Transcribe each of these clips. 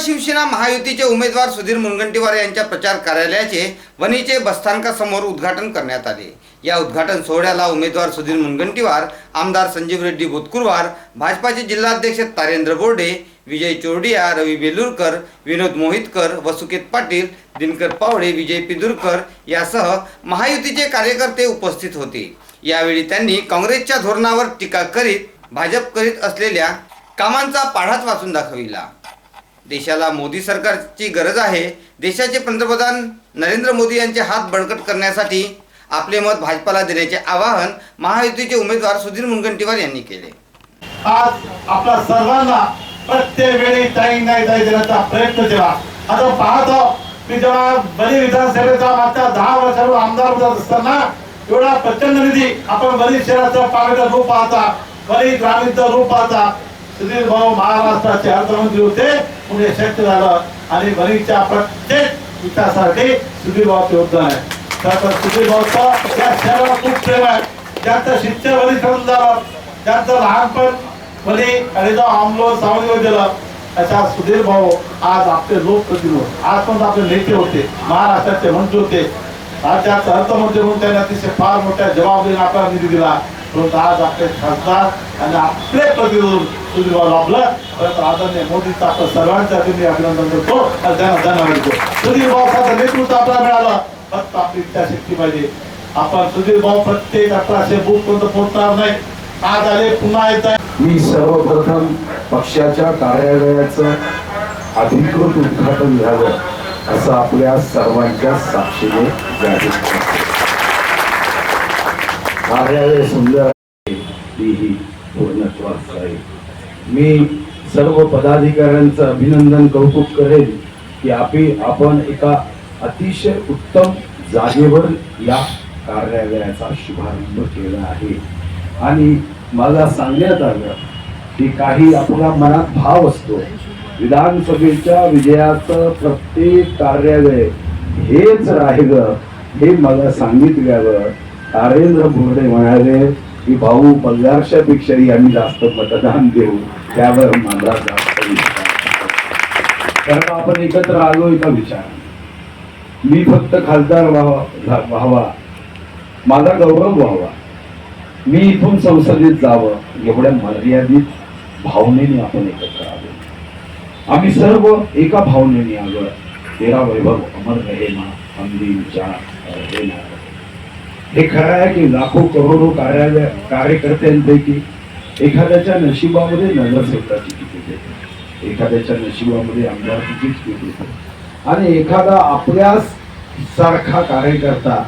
शिवसेना महायुतीचे उमेदवार सुधीर मुनगंटीवार यांच्या प्रचार कार्यालयाचे वणीचे बसस्थानकासमोर उद्घाटन करण्यात आले. या उद्घाटन सोहळ्याला उमेदवार सुधीर मुनगंटीवार आमदार संजीव रेड्डी भुतकुरवार भाजपाचे जिल्हाध्यक्ष तारेंद्र बोर्डे विजय चोरडिया रवी बेलूरकर विनोद मोहितकर वसुकेत पाटील दिनकर पावडे विजय पिदुरकर यासह महायुतीचे कार्यकर्ते उपस्थित होते. यावेळी त्यांनी काँग्रेसच्या धोरणावर टीका करीत भाजप करीत असलेल्या कामांचा पाढाच वाचून दाखविला. देशाला मोदी सरकारची गरज आहे. देशाचे पंतप्रधान नरेंद्र मोदी यांचे हात बळकट करण्यासाठी आपले मत भाजपाला देण्याचे आवाहन महायुतीचे उमेदवार सुधीर मुनगंटीवार यांनी केले. आज आपल्या सर्वांना प्रत्येक वेळी टाईम नाही ताई देण्याचा प्रयत्न केला. आता पाहतो की जेव्हा बरी विधानसभेचा मागच्या दहा वर्षावर आमदार होत असताना एवढा प्रचंड निधी आपण बरी शहराचं पाण्याचं रूप पाहता बरी ग्रामीणचं रूप पाहता सुधीर भाऊ महाराष्ट्राचे अर्थमंत्री होते. पुणे शक्य झालं आणि बरीच्या प्रत्येक विकासासाठी सुधीर योगदान आहे. तर सुधीर भाऊचं या शहराला खूप प्रेम आहे. त्यांचं शिक्षण वरीकरण झालं त्यांचं लहानपण भले आणि जो आमलो सावलीवर दिलं अशा सुधीर भाऊ आज आपले लोकप्रतिनिधी आज पण आपले नेते होते महाराष्ट्राचे मंत्री होते. राज्याचे अर्थमंत्री म्हणून त्यांनी अतिशय फार मोठ्या जबाबदारीने आपल्याला निधी दिला. परंतु आज आपले खासदार आणि आपले प्रतिरोध तुझी लाभलं. परंतु आदरणीय मोदीचं आपलं सर्वांच्या वतीने अभिनंदन करतो आणि त्यांना धन्यवाद देतो. सुधीर भाऊचं नेतृत्व आपल्याला मिळालं. फक्त आपली इच्छाशक्ती पाहिजे. आपण सुधीर भाऊ प्रत्येक अठराशे बूथ पर्यंत पोहोचणार नाही. आज आले पुन्हा येत आहे. मी सर्वप्रथम पक्षाच्या कार्यालयाचं अधिकृत उद्घाटन झालं असं आपल्या सर्वांच्या साक्षीने जाहीर कार्यालय सुंदर आहे पूर्णत्वास आहे. मी सर्व पदाधिकाऱ्यांचं अभिनंदन कौतुक करेन की आपी आपण एका अतिशय उत्तम जागेवर या कार्यालयाचा शुभारंभ केला आहे. आणि मला सांगण्यात आलं की काही आपल्या मनात भाव असतो. विधानसभेच्या विजयाचं प्रत्येक कार्यालय हेच राहिलं हे मला सांगितल्यावर तारेंद्र भोरडे म्हणाले की भाऊ पगारशापेक्षाही आम्ही जास्त मतदान देऊ. त्यावर मला जास्त कारण आपण एकत्र आलो एका विचार. मी फक्त खासदार व्हावा व्हावा. माझा गौरव व्हावा. मी इथून संसदेत जावं एवढ्या मर्यादित भावनेने आपण एकत्र आलो. आम्ही सर्व एका भावनेने आलो तेरा वैभव अमर रहे ना विचार हे खरं आहे की लाखो करोडो कार्यालय कार्यकर्त्यांपैकी एखाद्याच्या नशिबामध्ये नगरसेवकाची तिकीट येते एखाद्याच्या नशिबामध्ये आमदार तिकीट येते आणि एखादा आपल्या सारखा कार्यकर्ता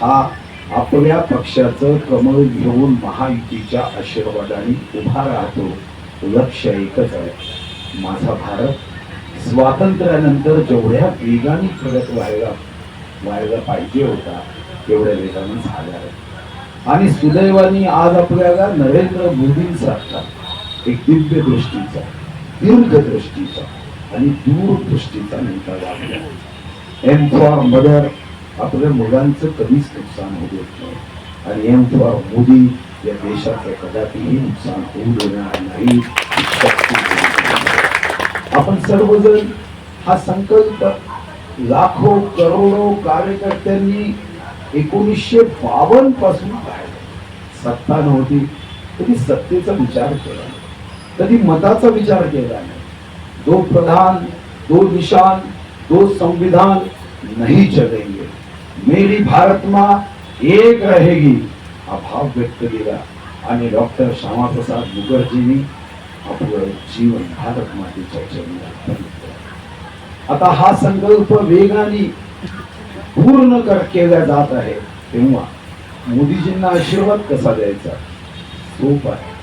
हा आपल्या पक्षाचं कमळ घेऊन महायुतीच्या आशीर्वादाने उभा राहतो लक्ष एकच आहे. माझा भारत स्वातंत्र्यानंतर जेवढ्या वेगाने प्रगत व्हायला व्हायला पाहिजे होता एवढ्या वेगाने झाल्या आहेत. आणि सुदैवाने आज आपल्याला नरेंद्र मोदींसारखा एक दिव्य दृष्टीचा दीर्घदृष्टीचा आणि दूरदृष्टीचा नेता लागला एम फॉर मदर आपल्या मुलांचं कधीच नुकसान होऊ देत नाही. आणि एम फॉर मोदी या देशाचं कदापिही नुकसान होऊ देणार नाही. आपण सर्वजण हा संकल्प लाखो करोडो कार्यकर्त्यांनी एकोणीसशे बावन्नपासून काय? सत्ता नव्हती. कधी सत्तेचा विचार केला कधी मताचा विचार केला नाही. दो प्रधान दो निशान दो संविधान नहीं चलेंगे. मेरी भारत माँ एक रहेगी हा भाव व्यक्त केला. आणि डॉक्टर श्यामाप्रसाद मुखर्जींनी आपलं जीवन भारत मातेच्या चरणी आता हा संकल्प वेगाने पूर्ण केल्या जात आहे. तेव्हा मोदीजींना आशीर्वाद कसा द्यायचा? सोप आहे.